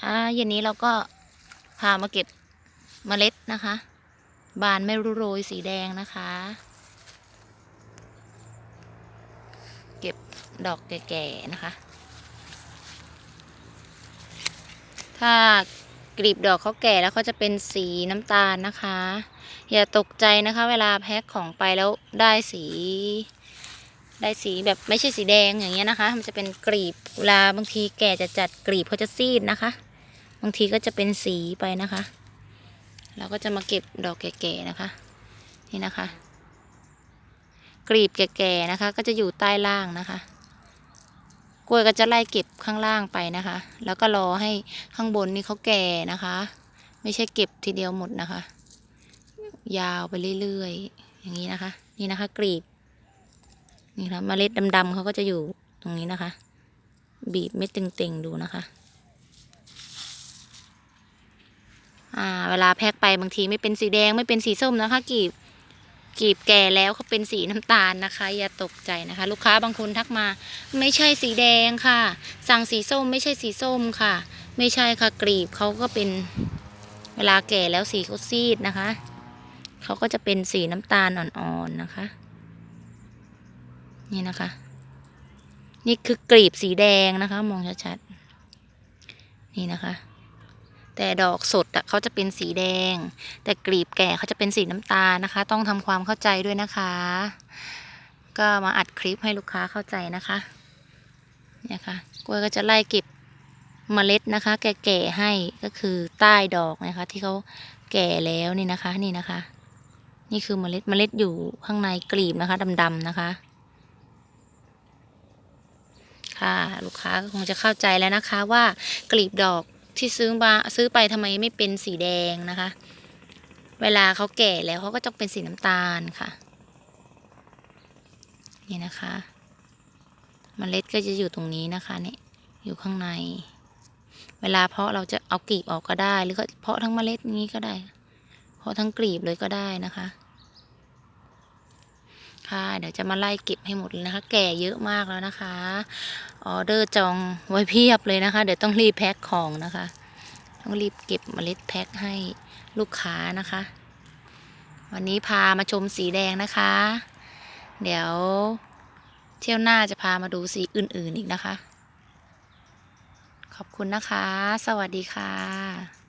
ค่ะเย็นนี้เราก็พามาเก็บเมล็ดนะคะ บานไม่รู้โรยสีแดงนะคะ เก็บดอกแก่ๆนะคะ ถ้ากลีบดอกเขาแก่แล้วเขาจะเป็นสีน้ำตาลนะคะ อย่าตกใจนะคะ เวลาแพ็คของไปแล้วได้สี ได้สีแบบไม่ใช่สีแดงอย่างเงี้ยนะคะ มันจะเป็นกลีบเวลาบางทีแก่จะจัดกลีบเขาจะซีดนะคะ บางทีก็จะเป็นสีไปนะคะ เราก็จะมาเก็บดอกแก่ๆนะคะ นี่นะคะกลีบแก่ๆนะคะ ก็จะอยู่ใต้ล่างนะคะ กล้วยก็จะไล่เก็บข้างล่างไปนะคะ แล้วก็รอให้ข้างบนนี่เขาแก่นะคะ ไม่ใช่เก็บทีเดียวหมดนะคะ ยาวไปเรื่อยๆอย่างนี้นะคะ นี่นะคะกลีบ นี่นะเมล็ดดำๆเขาก็จะอยู่ตรงนี้นะคะ บีบเม็ดเต็งๆดูนะคะ อ่า เวลาแพ็คไปบางทีไม่เป็นสีแดงไม่เป็นสีส้มนะคะ กีบ กีบแก่แล้วเขาเป็นสีน้ำตาลนะคะ อย่าตกใจนะคะ ลูกค้าบางคนทักมา ไม่ใช่สีแดงค่ะ สั่งสีส้มไม่ใช่สีส้มค่ะ ไม่ใช่ค่ะกลีบเขาก็เป็นเวลาแก่แล้วสีเขาซีดนะคะเขาก็จะเป็นสีน้ำตาลอ่อนๆนะคะ นี่นะคะ นี่คือกลีบสีแดงนะคะ มองชัดๆ นี่นะคะ แต่ดอกสดอะเขาจะเป็นสีแดง แต่กลีบแก่เขาจะเป็นสีน้ำตาลนะคะ ต้องทำความเข้าใจด้วยนะคะ ก็มาอัดคลิปให้ลูกค้าเข้าใจนะคะเนี่ยค่ะกล้วยก็จะไล่เก็บเมล็ดนะคะ แก่ๆให้ก็คือใต้ดอกนะคะ ที่เขาแก่แล้วนี่นะคะนี่นะคะ นี่คือเมล็ดเมล็ดอยู่ข้างในกลีบนะคะดำๆนะคะ ค่ะ ลูกค้าคงจะเข้าใจแล้วนะคะว่ากลีบดอกที่ซื้อมาซื้อไปทำไมไม่เป็นสีแดงนะคะ เวลาเขาแก่แล้วเขาก็จะเป็นสีน้ำตาลค่ะ นี่นะคะมเมล็ดก็จะอยู่ตรงนี้นะคะเนี่ยอยู่ข้างใน เวลาเพาะเราจะเอากลีบออกก็ได้ หรือเพาะทั้งเมล็ดนี้ก็ได้ เพาะทั้งกลีบเลยก็ได้นะคะ ค่ะ เดี๋ยวจะมาไล่เก็บให้หมดเลยนะคะ แก่เยอะมากแล้วนะคะ ออเดอร์จองไว้เพียบเลยนะคะ เดี๋ยวต้องรีบแพ็คของนะคะ ต้องรีบเก็บเมล็ดแพ็คให้ลูกค้านะคะ วันนี้พามาชมสีแดงนะคะ เดี๋ยวเที่ยวหน้าจะพามาดูสีอื่นๆอีกนะคะ ขอบคุณนะคะ สวัสดีค่ะ